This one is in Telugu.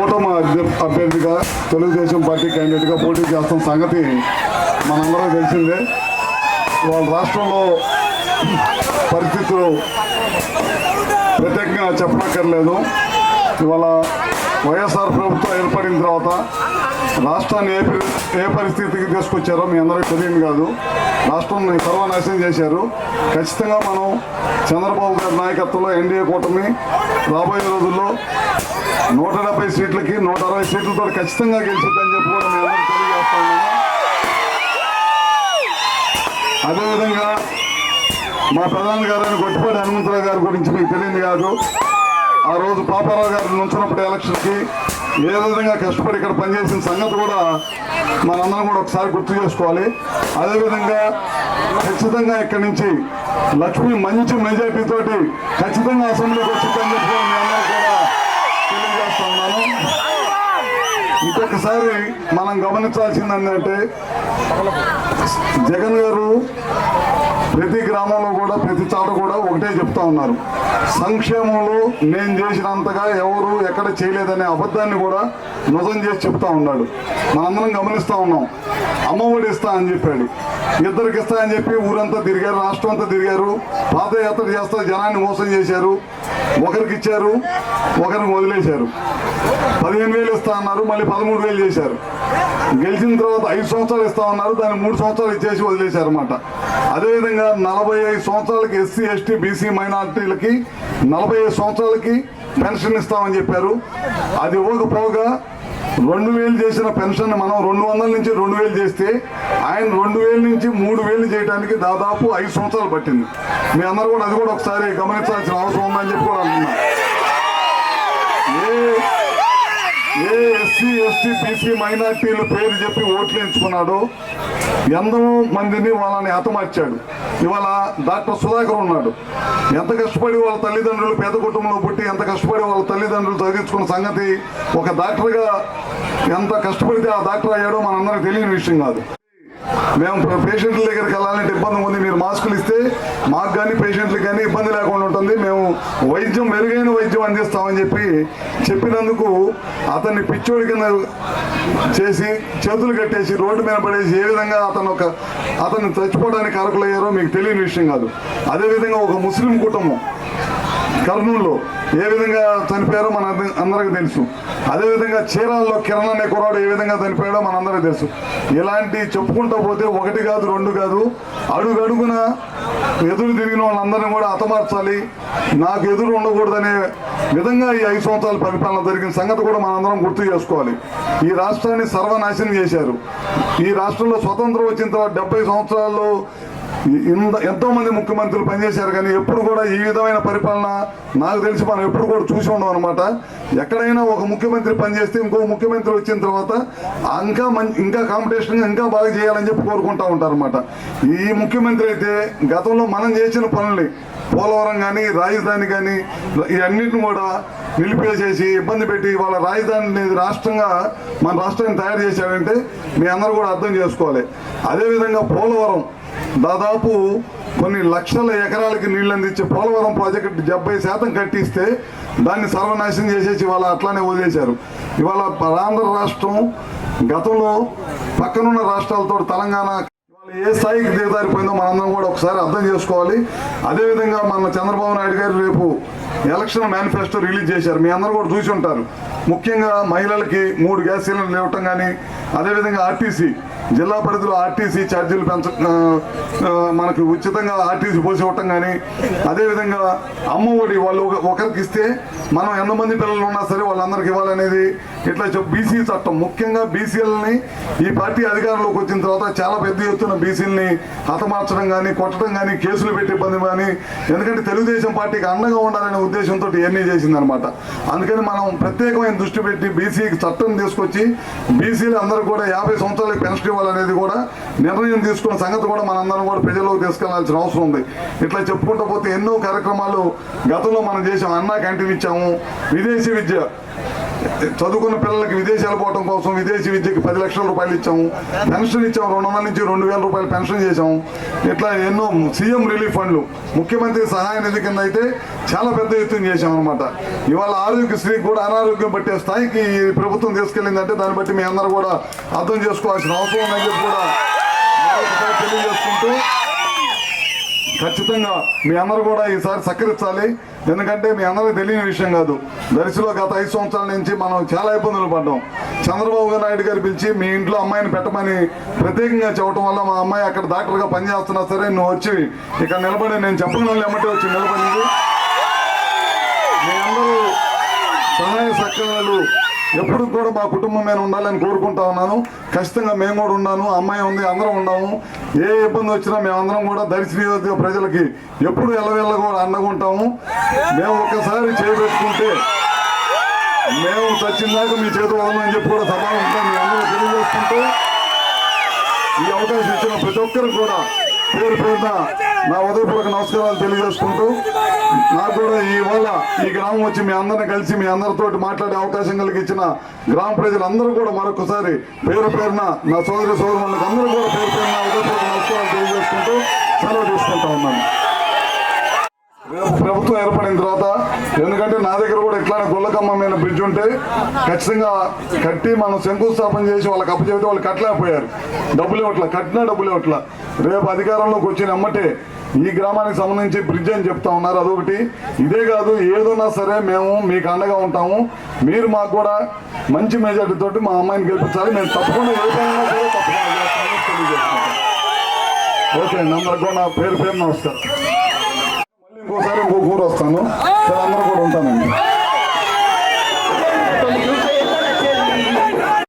కూటమి అభ్యర్థిగా తెలుగుదేశం పార్టీ క్యాండిడేట్గా పోటీ చేస్తున్న సంగతి మనందరూ తెలిసిందే. వాళ్ళ రాష్ట్రంలో పరిస్థితులు ప్రత్యేకంగా చెప్పనక్కర్లేదు. ఇవాళ వైఎస్ఆర్ ప్రభుత్వం ఏర్పడిన తర్వాత రాష్ట్రాన్ని ఏ ఏ పరిస్థితికి తీసుకొచ్చారో మీ అందరికీ తెలియదు కాదు. రాష్ట్రాన్ని సర్వనాశనం చేశారు. ఖచ్చితంగా మనం చంద్రబాబు గారి నాయకత్వంలో ఎన్డీఏ కూటమి రాబోయే రోజుల్లో నూట డెబ్బై సీట్లకి నూట అరవై సీట్లతో ఖచ్చితంగా గెలిచిద్దని చెప్పి కూడా మేము అదేవిధంగా మా ప్రధాని గారైన గొట్టిపాటి హనుమంతరావు గారి గురించి మీకు తెలియదు కాదు. ఆ రోజు పాపారావు గారు నుంచినప్పుడు ఎలక్షన్కి ఏ విధంగా కష్టపడి ఇక్కడ పనిచేసిన సంగతి కూడా మనందరం కూడా ఒకసారి గుర్తు చేసుకోవాలి. అదేవిధంగా ఖచ్చితంగా ఇక్కడి నుంచి లక్ష్మి మంచి మెజార్టీ తోటి ఖచ్చితంగా అసెంబ్లీకి వచ్చిందని చెప్పి మీ అందరూ కూడా తెలియజేస్తా ఉన్నాను. ఇంకొకసారి మనం గమనించాల్సింది ఏంటంటే జగన్ గారు ప్రతి గ్రామంలో కూడా ప్రతి చోట కూడా ఒకటే చెప్తా ఉన్నారు. సంక్షేమంలో నేను చేసినంతగా ఎవరు ఎక్కడ చేయలేదనే అబద్ధాన్ని కూడా నిజం చేసి చెప్తా ఉన్నాడు. మనందరం గమనిస్తూ ఉన్నాం. అమ్మఒడి ఇస్తా అని చెప్పాడు. ఇద్దరికి ఇస్తా అని చెప్పి ఊరంతా తిరిగారు రాష్ట్రం అంతా తిరిగారు. పాదయాత్ర చేస్తా జనాన్ని మోసం చేశారు. ఒకరికి ఇచ్చారు ఒకరికి వదిలేశారు. పదిహేను వేలు ఇస్తా అన్నారు మళ్ళీ పదమూడు వేలు చేశారు. గెలిచిన తర్వాత ఐదు సంవత్సరాలు ఇస్తా ఉన్నారు దాన్ని మూడు సంవత్సరాలు ఇచ్చేసి వదిలేశారు అన్నమాట. అదేవిధంగా నలభై ఐదు సంవత్సరాలకి ఎస్సీ ఎస్టీ బీసీ మైనారిటీలకి నలభై ఐదు సంవత్సరాలకి పెన్షన్ ఇస్తామని చెప్పారు. అది ఇవ్వకపోగా రెండు వేలు చేసిన పెన్షన్ మనం రెండు వందల నుంచి రెండు వేలు చేస్తే ఆయన రెండు వేల నుంచి మూడు వేలు చేయడానికి దాదాపు ఐదు సంవత్సరాలు పట్టింది. మీ అందరూ కూడా అది కూడా ఒకసారి గమనించాల్సిన అవసరం ఉందని చెప్పి కూడా అంటున్నా ఏ ఎస్సీ ఎస్టీ బీసీ మైనార్టీలు పేరు చెప్పి ఓట్లు ఎంచుకున్నాడో. ఎంతో మందిని వాళ్ళని హతమార్చాడు. ఇవాళ డాక్టర్ సుధాకర్ ఉన్నాడు. ఎంత కష్టపడి వాళ్ళ తల్లిదండ్రులు పేద కుటుంబంలో పుట్టి ఎంత కష్టపడి వాళ్ళ తల్లిదండ్రులు చదివించుకున్న సంగతి ఒక డాక్టర్గా ఎంత కష్టపడితే ఆ డాక్టర్ అయ్యాడో మనందరికీ తెలియని విషయం కాదు. మేము పేషెంట్ల దగ్గరికి వెళ్ళాలంటే ఇబ్బంది ఉంది. మీరు మాస్కులు ఇస్తే మాకు కానీ పేషెంట్లకు కానీ ఇబ్బంది లేకుండా ఉంటుంది. మేము వైద్యం మెరుగైన వైద్యం అందిస్తామని చెప్పి చెప్పినందుకు అతన్ని పిచ్చోడి కింద చేసి చేతులు కట్టేసి రోడ్డు మీద పడేసి ఏ విధంగా అతను ఒక అతను చచ్చిపోవడానికి అరకులయ్యారో మీకు తెలియని విషయం కాదు. అదేవిధంగా ఒక ముస్లిం కుటుంబం కర్నూలులో ఏ విధంగా చనిపోయారో మన అందరికి అందరికీ తెలుసు. అదేవిధంగా చీరాల్లో కిరణ్ అనే కుర్రాడు ఏ విధంగా చనిపోయాడో మనందరికీ తెలుసు. ఇలాంటి చెప్పుకుంటూ పోతే ఒకటి కాదు రెండు కాదు. అడుగు అడుగున ఎదురు తిరిగిన వాళ్ళందరినీ కూడా హతమార్చాలి. నాకు ఎదురు ఉండకూడదనే విధంగా ఈ ఐదు సంవత్సరాల పరిపాలన జరిగిన సంగతి కూడా మనందరం గుర్తు చేసుకోవాలి. ఈ రాష్ట్రాన్ని సర్వనాశనం చేశారు. ఈ రాష్ట్రంలో స్వతంత్రం వచ్చిన తర్వాత డెబ్బై సంవత్సరాల్లో ఇంత ఎంతో మంది ముఖ్యమంత్రులు పనిచేశారు కానీ ఎప్పుడు కూడా ఈ విధమైన పరిపాలన నాకు తెలిసి మనం ఎప్పుడు కూడా చూసి ఉండం అనమాట ఎక్కడైనా ఒక ముఖ్యమంత్రి పనిచేస్తే ఇంకో ముఖ్యమంత్రి వచ్చిన తర్వాత ఇంకా ఇంకా కాంపిటీషన్ ఇంకా బాగా చేయాలని చెప్పి కోరుకుంటా ఉంటారు అనమాట ఈ ముఖ్యమంత్రి అయితే గతంలో మనం చేసిన పనుల్ని పోలవరం కానీ రాజధాని కానీ ఇవన్నిటిని కూడా నిలిపేసేసి ఇబ్బంది పెట్టి వాళ్ళ రాజధానిని రాష్ట్రంగా మన రాష్ట్రాన్ని తయారు చేశాడంటే మీ అందరూ కూడా అర్థం చేసుకోవాలి. అదేవిధంగా పోలవరం దాదాపు కొన్ని లక్షల ఎకరాలకి నీళ్ళు అందించే పోలవరం ప్రాజెక్టు డెబ్బై శాతం కట్టిస్తే దాన్ని సర్వనాశనం చేసేసి ఇవాళ అట్లానే వదిలేశారు. ఇవాళ ఆంధ్ర రాష్ట్రం గతంలో పక్కనున్న రాష్ట్రాలతో తెలంగాణ ఏ స్థాయికి దిగదారిపోయిందో మనందరం కూడా ఒకసారి అర్థం చేసుకోవాలి. అదేవిధంగా మన చంద్రబాబు నాయుడు గారు రేపు ఎలక్షన్ మేనిఫెస్టో రిలీజ్ చేశారు. మీ అందరూ కూడా చూసి ఉంటారు. ముఖ్యంగా మహిళలకి మూడు గ్యాస్ సిలిండర్లు ఇవ్వటం కానీ అదేవిధంగా ఆర్టీసీ జిల్లా పరిధిలో ఆర్టీసీ ఛార్జీలు పెంచ మనకు ఉచితంగా ఆర్టీసీ పోసి ఇవ్వటం కానీ అదేవిధంగా అమ్మ ఒడి వాళ్ళు ఒక- ఒకరికి ఇస్తే మనం ఎంతమంది పిల్లలు ఉన్నా సరే వాళ్ళందరికి ఇవ్వాలనేది ఇట్లా చెప్పు బీసీ చట్టం. ముఖ్యంగా బీసీలని ఈ పార్టీ అధికారంలోకి వచ్చిన తర్వాత చాలా పెద్ద ఎత్తున బీసీలని హతమార్చడం కానీ కొట్టడం కానీ కేసులు పెట్టి ఇబ్బంది కానీ ఎందుకంటే తెలుగుదేశం పార్టీకి అండగా ఉండాలనే ఉద్దేశంతో ఇవన్నీ చేసిందనమాట అందుకని మనం ప్రత్యేకమైన దృష్టి పెట్టి బీసీకి చట్టం తీసుకొచ్చి బీసీలు అందరూ కూడా యాభై సంవత్సరాలకు పెన్షన్ ఇవ్వాలనేది కూడా నిర్ణయం తీసుకున్న సంగతి కూడా మనందరం కూడా ప్రజల్లోకి తీసుకెళ్ళాల్సిన అవసరం ఉంది. ఇట్లా చెప్పుకుంటూ పోతే ఎన్నో కార్యక్రమాలు గతంలో మనం చేసాం అన్నా క్యాంటీన్ ఇచ్చాము విదేశీ విద్య. చదువుకున్న పిల్లలకి విదేశాలు పోవడం కోసం విదేశీ విద్యకి పది లక్షల రూపాయలు ఇచ్చాము. పెన్షన్ ఇచ్చాము రెండు వందల నుంచి రెండు వేల రూపాయలు పెన్షన్ చేశాము. ఇట్లా ఎన్నో సీఎం రిలీఫ్ ఫండ్లు ముఖ్యమంత్రి సహాయ నిధి కింద అయితే చాలా పెద్ద ఎత్తున చేశాం అనమాట ఇవాళ ఆరోగ్యశ్రీ కూడా అనారోగ్యం పట్టే స్థాయికి ప్రభుత్వం తీసుకెళ్ళిందంటే దాన్ని బట్టి మీ అందరూ కూడా అర్థం చేసుకోవాల్సిన అవసరం ఉందని చెప్పి కూడా మరొకసారి తెలియజేసుకుంటూ ఖచ్చితంగా మీ అందరూ కూడా ఈసారి సహకరించాలి ఎందుకంటే మీ అందరికీ తెలియని విషయం కాదు. దరిశిలో గత ఐదు సంవత్సరాల నుంచి మనం చాలా ఇబ్బందులు పడ్డాం. చంద్రబాబు నాయుడు గారు పిలిచి మీ ఇంట్లో అమ్మాయిని పెట్టమని ప్రత్యేకంగా చెప్పడం వల్ల మా అమ్మాయి అక్కడ డాక్టర్గా పనిచేస్తున్నా సరే నువ్వు వచ్చి ఇక్కడ నిలబడి నేను చెప్పడం ఎమ్మటే వచ్చి నిలబడింది మీ అందరూ సహాయ సహకారాలు ఎప్పుడు కూడా మా కుటుంబం మీద ఉండాలని కోరుకుంటా ఉన్నాను. ఖచ్చితంగా మేము కూడా ఉన్నాను. అమ్మాయి ఉంది అందరం ఉన్నాము. ఏ ఇబ్బంది వచ్చినా మేమందరం కూడా దర్శి నియోజక ప్రజలకి ఎప్పుడు ఎల్లవెల్ల కూడా అండగుంటాము మేము ఒక్కసారి చేపెట్టుకుంటే మేము చచ్చిందాక మీ చేతి వదలని చెప్పి కూడా సభ ఉంటాం మీ అందరూ తెలియజేసుకుంటూ ఈ అవకాశం ఇచ్చిన ప్రతి ఒక్కరికి కూడా పేరు పేరున నా ఉదయపూర్వక నమస్కారాలు తెలియజేసుకుంటూ నాకు కూడా ఇవాళ ఈ గ్రామం వచ్చి మీ అందరిని కలిసి మీ అందరితోటి మాట్లాడే అవకాశం కలిగించిన గ్రామ ప్రజలందరూ కూడా మరొకసారి పేరు పేరున నా సోదరి సోదరులకు అందరూ కూడా పేరు పేరున ఉదయపూర్వక నమస్కారాలు తెలియజేసుకుంటూ సెలవు తీసుకుంటా ఉన్నాను. ప్రభుత్వం ఏర్పడిన తర్వాత ఎందుకంటే నా దగ్గర కూడా ఇట్లానే గొల్లకమ్మ మీద బ్రిడ్జ్ ఉంటే ఖచ్చితంగా కట్టి మనం శంకుస్థాపన చేసి వాళ్ళకి అప్పచెబితే వాళ్ళు కట్టలేకపోయారు. డబ్బులు ఇవ్వట్ల కట్టినా డబ్బులు ఇవ్వట్ల. రేపు అధికారంలోకి వచ్చిన అమ్మటే ఈ గ్రామానికి సంబంధించి బ్రిడ్జ్ అని చెప్తా ఉన్నారు. అదొకటి. ఇదే కాదు ఏదున్నా సరే మేము మీకు అండగా ఉంటాము. మీరు మాకు కూడా మంచి మెజార్టీ తోటి మా అమ్మాయిని గెలిపించాలి. మేము తప్పకుండా ఏ తప్పకుండా ఓకే అండి కూడా నా పేరు పేరు నమస్కారం. ఇంకోసారి ఇంకో ఊరు వస్తాను. అందరూ కూడా ఉంటానండి.